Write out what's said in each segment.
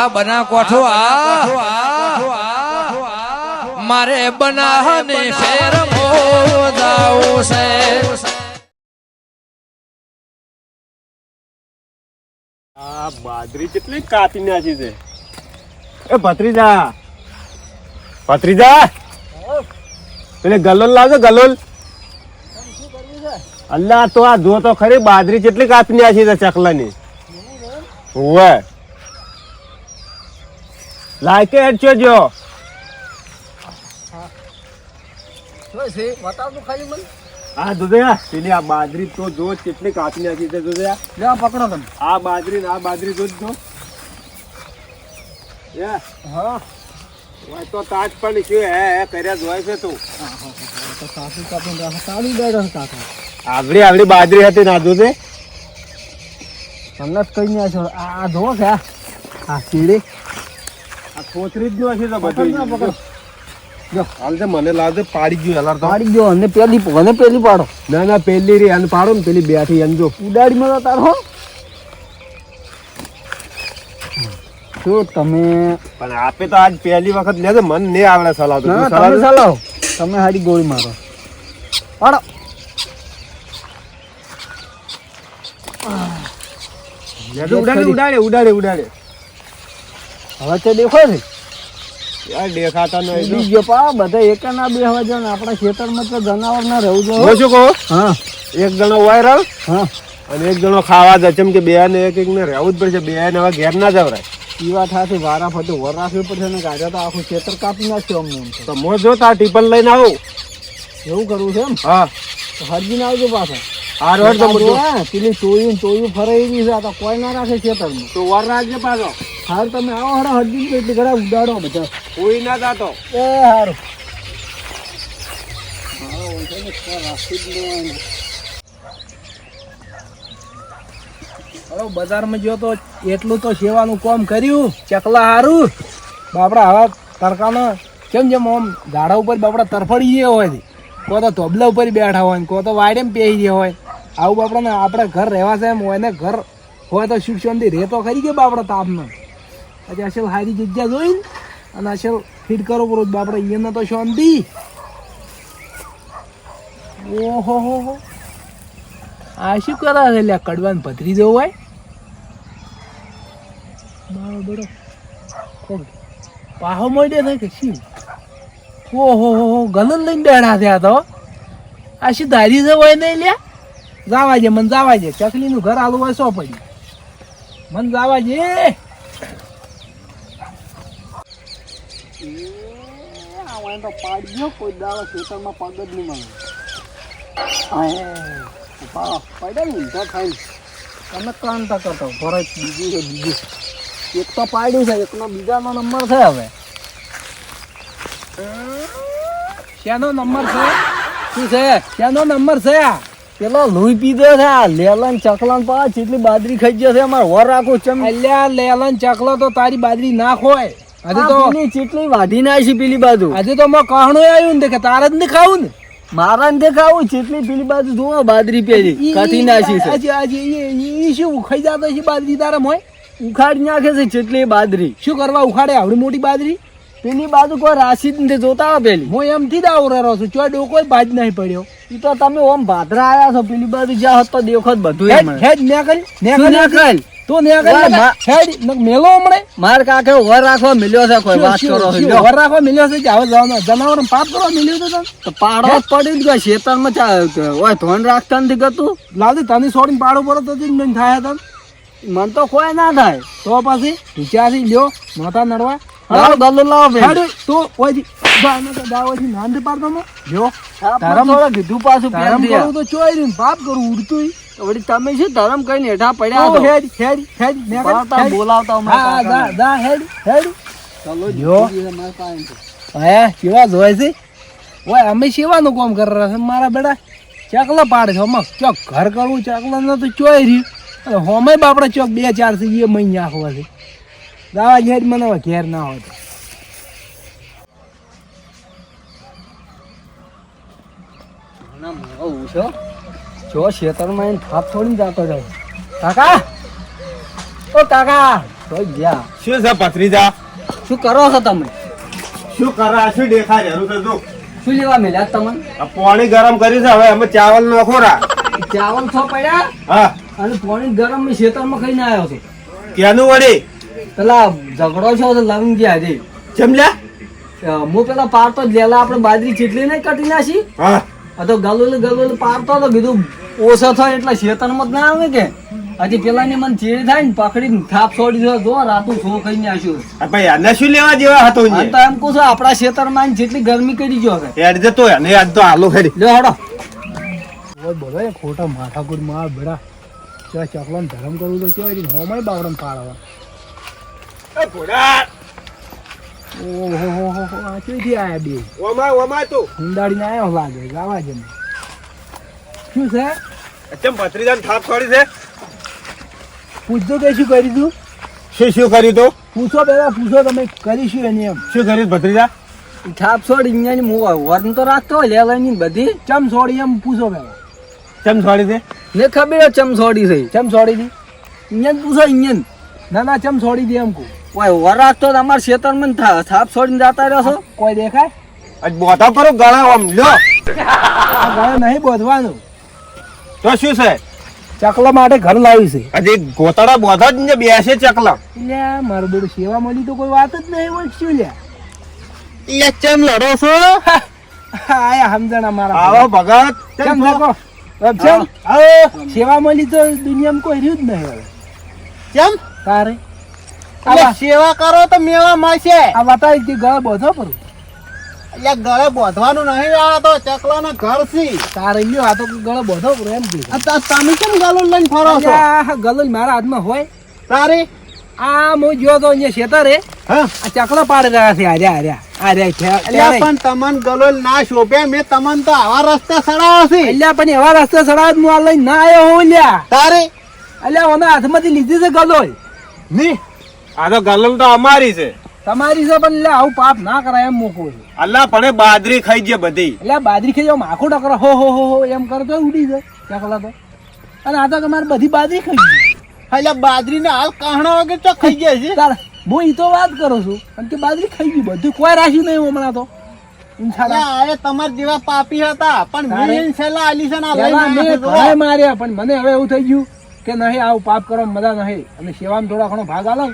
આ બના કોઠો આ. મારે બનાહને શેર મોદાવું છે. આ બાજરી કેટલી કાપી નાખી છે? એ ભત્રીજા. ભત્રીજા? પેલે ગલોલ લાવજો ગલોલ. અલ્લા તો આ જો તો ખરી બાજરી કેટલી કાપી નાખી છે ચકલાની. હોવે લાયકે હેડ છો જો. આ દુધિયા પેલી આ બાજરી તો જો કેટલી કાપી નાખી છે દુધિયા. લેવા પકડો તમે. આ બાજરી આ બાજરી જોજો યા હા. તો તાજ પણ કયો હે હે કર્યા જોય છે તું. આવડી આવડી બાજરી હતી ના જોજે તમને જ કઈ નહીં છો. આ જો છે આ. આ કોથરી જ તો ના જો. હાલ તો મને લાગે પાડી ગયું હલાર તો. પાડી ગયો અને પેલી પેલી પાડો. ના ના પેલી રી અને પાડો ને પેલી બેઠી એમ જો. ઉડાડીમાં તો તારો શું તમે પણ આપે તો આજ પહેલી વખત લે મન નહીં આવડે સલાહ તો. ના ના, તમે સલાહ તમે હારી ગોળી મારો. પાડો. ઉડાડે ઉડાડે ઉડાડે ઉડાડે. હવે તો દેખો ને. યાર દેખાતા નહીં જો. ઉડી ગયો પા બધા એક ના બે હવા જો ને આપણા ખેતરમાં તો જનાવર ના રહેવું હું. જોઈએ શું કહું? હા. એક જણો વાયરલ હા. અને એક જણો ખાવા જાય. ચમ કે બે ને એક એક ને રહેવું જ પડશે બે ને હવે ઘેર ના જવરાય. વાત હાથી વારા ફરતે. વર રાખવી પડશે ને ગાજા તો આખું ખેતર કાપી નાખ્યો અમને તો. મો જો તાર ટીપલ લઈને આવું. એવું કરવું છે એમ? હા. તો હરજીને આવજો પાછા. હાર તો પેલી ચોયું ચોયું ફરે ફરાઈ છે. તો કોઈ ના રાખે ખેતરમાં. તો વાર રાખજે પાછો. હાર તમે આવો હરા હરજી એટલી ઘણા ઉડાડો બધા. કોઈ ના જાતો. એ હારું. હવે બજારમાં ગયો તો એટલું તો સેવાનું કામ કર્યું ચકલા હારું. બાપડા હવે તડકાનો કેમ જેમ આમ ઝાડા ઉપર બાપડા તરફડી ગયા હોય કો તો ધોબલા ઉપર બેઠા હોય કો તો વાડેમ પેહી ગયા હોય. આવું બાપડા આપણે ઘર રહેવા છે એમ હોય ને ઘર હોય તો શિક્ષણથી રહેતો ખરી કે બાપડા તાપનો? પછી અસલ સારી જગ્યા જોઈ ને અને અસલ ફીટ કરો પૂરો બાપડા, અહીંયા તો શાંતિ. ઓહો, હો હો. આ શું કરે છે લ્યા, કડવાન પથરી જવું હોય? બરોબર કોણ? પાહો મોડે થાય કે શું? ઓહો, હો હો. ગલન લઈને બેઠા થયા તો. આ શું ધારી જવું હોય નહીં લ્યા? જાવા છે મને જાવા છે ચકલીનું ઘર આલું હોય સો પડ્યું મને જાવા છે તો પાડ્યો કોઈ દાડો ખેતરમાં પગ જ નહીં મળે. પડે ને ઊંધા ખાઈ તમે કાંતા કરતો ભરત બીજું છે બીજું. એક તો પાડ્યું છે એકનો બીજાનો નંબર છે હવે. શેનો નંબર છે? શું છે? શેનો નંબર છે? આ પેલો લોહી પીધો છે આ લેલન ચકલન પાછ જેટલી બાદરી ખાઈ ગયો છે અમારે વર રાખો ચમ. અલ્યા લેલન ચકલો તો તારી બાદરી ના ખોય આજે તો ચેટલી વાઢી ના છે પેલી બાજુ. આજે તો મો કહણું આવ્યું ને કે તારે જ નહીં ખાવું ને? મારા ને દેખાવું ચીટલી પેલી બાજુ જોવો બાદરી પેલી કાઠી નાખી છે. આજે આજે એ શું ઉખાઈ જતો છે બાદરી તારા મોય ઉખાડી નાખે છે ચીટલી બાદરી શું કરવા ઉખાડે આવડી મોટી બાદરી પેલી બાજુ કોઈ રાશિ ને જોતા આવે પેલી. હું એમથી જ રહો છું ચોય ડોકો બાજ નહીં પડ્યો. એ તો તમે ઓમ ભાદરા આયા છો પેલી બાજુ જ્યાં હતો તો દેખો બધું હેડ નેકલ નેકલ નેકલ તું હેડ મેલો હમણે. માર કાકે વર રાખવા મિલ્યો છે કોઈ વાત કરો વર રાખવા મિલ્યો છે કે હવે જવાનો જનાવર પાપ કરવા મિલ્યો તો તો પાડો પડી ગયો ઓય ધોન રાખતા નથી ગતું લાવતી તની છોડીને પાડો પર તો થાય તન. મન તો કોઈ ના થાય. તો પછી વિચારી લ્યો માથા નડવા. લાવ ગલ્લો લાવ બે ઓય દાવાથી નાંદ પાડતો કીધું પાછું કરું તો ચોઈ પાપ કરું ઉડતું વળી તમે શું ધરમ કઈ હેઠા પડ્યા છો? હેડ હેડ હેડ મે કરતા બોલાવતા હા દા દા હેડ હેડ. ચલો જો હે કેવા જોય છે? ઓય અમે સેવાનું કામ કરી રહ્યા છે મારા બેટા? ચકલા પાડે છે અમે ચોક ઘર કરવું ચકલા ન તો ચોય રહ્યું. અને હોમે બાપડા ચોક બે ચાર છે એ મહિને આખવા છે. દાવા ઘેર મને ઘેર ના હોય તો. જો ખેતરમાં એને થાપ છોડીને જતો રહે કાકા! ઓ કાકા! તો ગયા. શું છે ભત્રીજા શું કરો છો તમે? શું કરા? શું દેખાય? જરૂર છે તું. શું લેવા મેલ્યા તમને પાણી ગરમ કર્યું છે હવે અમે ચાવલ નો ખોરા. ચાવલ છો પડ્યા? હા. અને પાણી ગરમ મેં ખેતરમાં ખાઈને આવ્યો છું. ક્યાંનું વળી પેલા ઝઘડો છો તો લંગ ગયા છે. જમલ્યા? હું પેલા પારતો જ લેલા આપણે બાજરી ચીટલી નહીં કટી નાખી? હા. તો ગલુલ ગલુલ પારતો તો કીધું ઓછો થાય એટલે ખેતરમાં જ ના આવે કે? હજી પેલા ની મને ચીડી થાય ને પકડી થાપ છોડી દો જો રાતું સો ખાઈ ને આ ભાઈ આને શું લેવા જેવા હતો તો એમ કહું છું આપણા ખેતરમાં જેટલી ગરમી કરી ગયો છે. એડ જતો અને આજ તો આલો ખરી લ્યો હડો. બોલો એ ખોટા માથાકૂટ માર બડા ચા ચકલો ધરમ કરવું તો કેવાય હોમય બાવડમ પાડવા. ઓહો આ આયા બે. ઓમાં ઓમાં તું. ઊંડાડીને આવ્યો લાગે ગાવા છે શું છે? ચમ ભત્રીજાને થાપ છોડી છે? પૂછજો કે શું કરી તું? શું શું કર્યું તું? પૂછો પેલા પૂછો તમે કરીશું એની એમ? શું કર્યું ભત્રીજા? છાપ છોડી અહીંયા વરણ તો રાખતો હોય લેવાની બધી. ચમ છોડી એમ પૂછો પેલા ચમ છોડી દે ને ખબર ચમ છોડી છે? ચમ છોડી દી? પૂછો અહીંયા ના ના ચમ છોડી દે એમ કહું. ઓય વર રાખતો તો અમારા ખેતરમાં થા- થાપ છોડીને જતા રહ્યો છો? કોઈ દેખાય? આજ બોધા કરો ગળા આમ લ્યો. ગળા નહીં બોધવાનું. તો શું છે? ચકલા માટે ઘર લાવી છે. આજે ગોતાડા બોધા જ ને બેસે ચકલા. લે મારું બેડું સેવા મળી તો કોઈ વાત જ નહીં હોય શું લે? એ ચમ લડો છો? આયા સમજણા મારા આવો ભગત. ચમ દેખો. ચમ. આવો સેવા મળી તો દુનિયામાં કોઈ રહ્યું જ નહીં હવે. ચમ. તારે? એટલે સેવા કરો તો મેવા મળશે. આ વાતા ગળા બોધો પર એટલે ગળે બોધવાનું નહીં આ તો ચકલાના ઘરથી. તારે ગયો આ તો ગળે બોધો પર એમ કે તમે કેમ ગાલો લઈને ફરો છો? ગલો મારા હાથમાં હોય. તારે? આ મો જો તો અહીંયા શેતરે હા. આ ચકલા પાડી રહ્યા છે આર્યા આર્યા એટલે પણ તમન ગલોલ ના શોભે મેં તમન તો આવા રસ્તે સડાવો છે. અલ્યા પણ એવા રસ્તે સડાવ હું આ લઈને ના આવ્યો હું લ્યા તારે? અલ્યા મને હાથમાંથી લીધી છે ગલોયની. આ તો ગલમ તો અમારી છે. તમારી છે પણ એટલે આવું પાપ ના કરાય એમ મોકો છે. અલ્લા પણ એ બાજરી ખાઈ છે બધી. એટલે બાદરી ખાઈ જાવ માખો ટકરો હો હો હો એમ કરે તો ઉડી જાય. ચકલા તો? અને આ તો તમારે બધી બાદરી ખાઈ ગઈ. એટલે બાદરી ને હાલ કાહણા વગર તો ખાઈ ગયા છે. હું ઈ તો વાત કરું છું કારણ કે બાજરી ખાઈ ગઈ બધું કોઈ રાખ્યું નહીં હમણાં તો. અરે તમાર જેવા પાપી હતા પણ? મેં છેલ્લા આલી છે ને આ લઈને પહેલા મેં આવ્યા છે ઘણાય જો. માર્યા પણ મને હવે એવું થઈ ગયું કે નહીં આવું પાપ કરો મજા નહીં. અને સેવામાં થોડા ઘણો ભાગ આલો.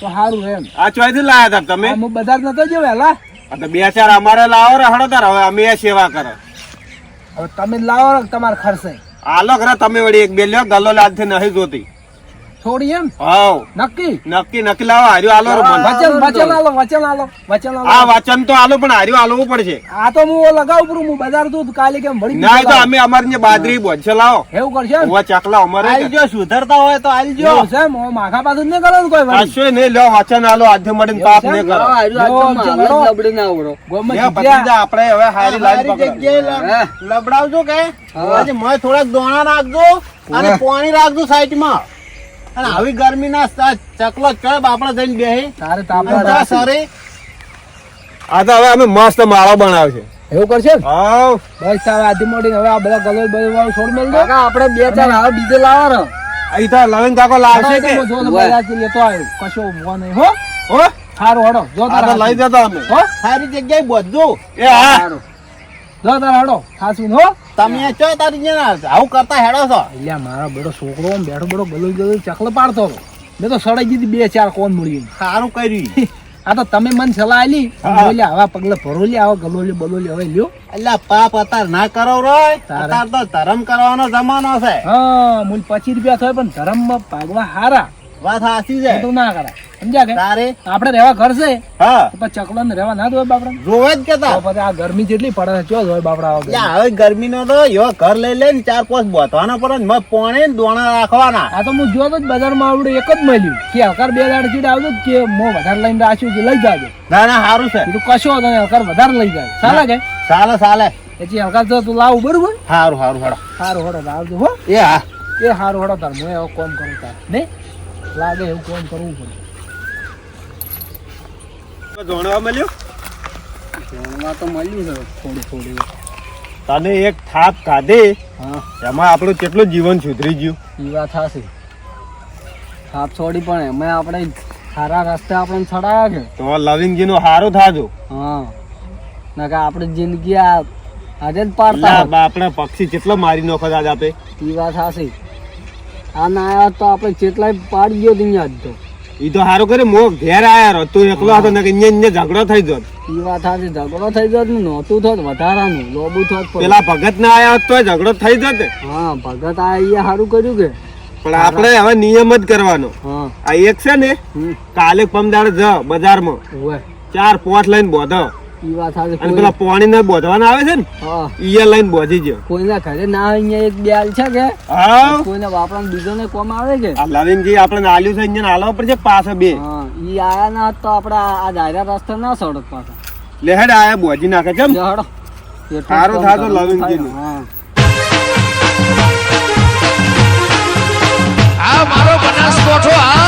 તો સારું એમ. આ ચોઈથી લાયા હતા તમે? અમે હું બજાર નતો જો વહેલા આ તો બે ચાર અમારે લાવો રે તાર. હવે અમે એ સેવા કરો. હવે તમે લાવો તમારે ખર્ચે. આલો ખરા તમે વળી એક બે લ્યો ગલો લાદથી નહીં જોતી. થોડી એમ? હાવ. નક્કી? નક્કી નક્કી. લાવો હાર્યું આલો વચન વચન આલો વચન આલો વચન આ વચન તો આલો પણ હાર્યું આલવું પડશે. આ તો હું લગાવું પૂરું હું બજાર તું કાલે કેમ મળી ના તો અમે અમારી જે બાજરી બોધશે લાવો. એવું કરશે હું ચકલા અમારે આલજો સુધરતા હોય તો એવું છે એમ? માખા પાછું જ નહીં કરો ને કોઈ વાત કશું નહીં લ્યો વચન આલો આજે મળીને પાપ નહીં કરો. લબડી ના ગોમાં લ્યો, આપણે હવે હારી લાઈન પકડો. લબડાવજો કે? આજે મય થોડાક દોણા રાખજો અને પાણી રાખજો સાઈડમાં. અને આવી ગરમી ના ચકલો ચડ આપણે જઈને બેહી. તારે તાપડા સોરી આ તો હવે અમે મસ્ત માળો બનાવ્યો છે. એવું કરશે હાવ બસ તારે આધી મોડી હવે આ બધા ગલો બધું વાળું છોડ મેલ દો. આપણે બે ચાર હવે બીજે લાવો ને અહીં તો લવિંગ કાકો લાવશે કે? જો લેતો આવ્યો કશો ઊભો નહીં હો? હો? સારું હડો. જો તારા લઈ જતા અમે. હો? સારી જગ્યાએ બધું. એ હા. જો તારે હડો. ખાસું હો? તમે ચો તારી જઈને આવું કરતા હેડો છો? એટલે મારો બેડો છોકરો બેઠો બેઠો ગલો ગલો ચકલો પાડતો હતો. મેં તો સડાઈ દીધી બે ચાર કોણ મળી સારું કર્યું. આ તો તમે મને સલાહ આલી. બોલ્યા આવા પગલે ભરો લે આવા ગલોલી બલોલી હવે લ્યો. એટલે પાપ અતાર ના કરો રોય. અતાર તો ધર્મ કરવાનો જમાનો છે. હા મૂલ પચીસ રૂપિયા થાય પણ ધર્મમાં ભાગવા હારા. વાત સાચી છે. તો ના કરાય. સમજ્યા કે? તારે? આપણે રહેવા ઘર છે. હા. તો પછી ચકલો ને રહેવા ના દો બાપડા. જોવે જ તો કેતા પછી આ ગરમી જેટલી પડે છે ચો હોય બાપડા હવે ગરમી. નો તો યો ઘર લઈ લઈને ચાર પાંચ બોતવાના પર મત પોણે દોણા રાખવાના. આ તો હું જોતો જ બજારમાં આવડું એક જ મળ્યું. કે હકાર બે દાડ ચીડ આવજો કે મો વધારે લઈને રાખ્યું કે લઈ જાજો. ના ના સારું છે. તું કશો તને હકાર વધારે લઈ જાય. ચાલે કે? ચાલે ચાલે પછી હકાર જો તું લાવું બરોબર સારું સારું હડો સારું હડો તો આવજો હો. એ હા. એ સારું હડો તાર હું એવો કોમ કરું તાર. નહીં લાગે એવું કોમ કરવું પડે. જોણવા મળ્યું? જોણવા તો મળ્યું છે થોડું થોડું. તને એક થાપ કાઢે હા. એમાં આપણું કેટલું જીવન સુધરી ગયું? એ વાત થશે થાપ છોડી પણ એમાં આપણે સારા રસ્તે આપણે ચડાયા છે. તો લવિંગજી નું હારું થાજો. હા. નકા આપણે જિંદગી આ આજે જ પાડતા આપણે પક્ષી કેટલો મારી નાખો આજ આપે. વાત હાસી આ ના આવ્યા તો આપણે કેટલાય પાડી ગયો આજ તો. ઈ તો હારું કરે મો ઘેર આયા તું એકલો હતો ને અહીંયા અહીંયા ઝઘડો થઈ જોત ઈ વાત હાસી ઝઘડો થઈ ગયો ને નહોતું થોત વધારાનું. લોબુ થોત પેલા ભગત ના આયા તોય ઝઘડો થઈ જત. હા ભગત આ ઈ સારું કર્યું કે. પણ આપણે હવે નિયમ જ કરવાનો. હા. આ એક છે ને કાલે પમદાડ જ બજારમાં. ચાર પાંચ લઈને બોધો. ઈ વાત હાસી અને પેલા પાણી ને બોધવાના આવે છે ને હા. ઈ લઈને બોધી ગયો. કોઈના ઘરે ના અહીંયા એક બે છે કે? હા. કોઈને વાપરાને બીજોને કોમ આવે કે? આ લવિંગજી આપણે આલ્યું છે અહીંયા હાલવા પડશે પાછા બે. હા ઈ આયા ના તો આપણે આ રસ્તે ના સડક પાછા. લેહેડ આયા બોજી નાખે છે સારું થાતું. થાય. હા. આ મારો બનાસકોઠો આ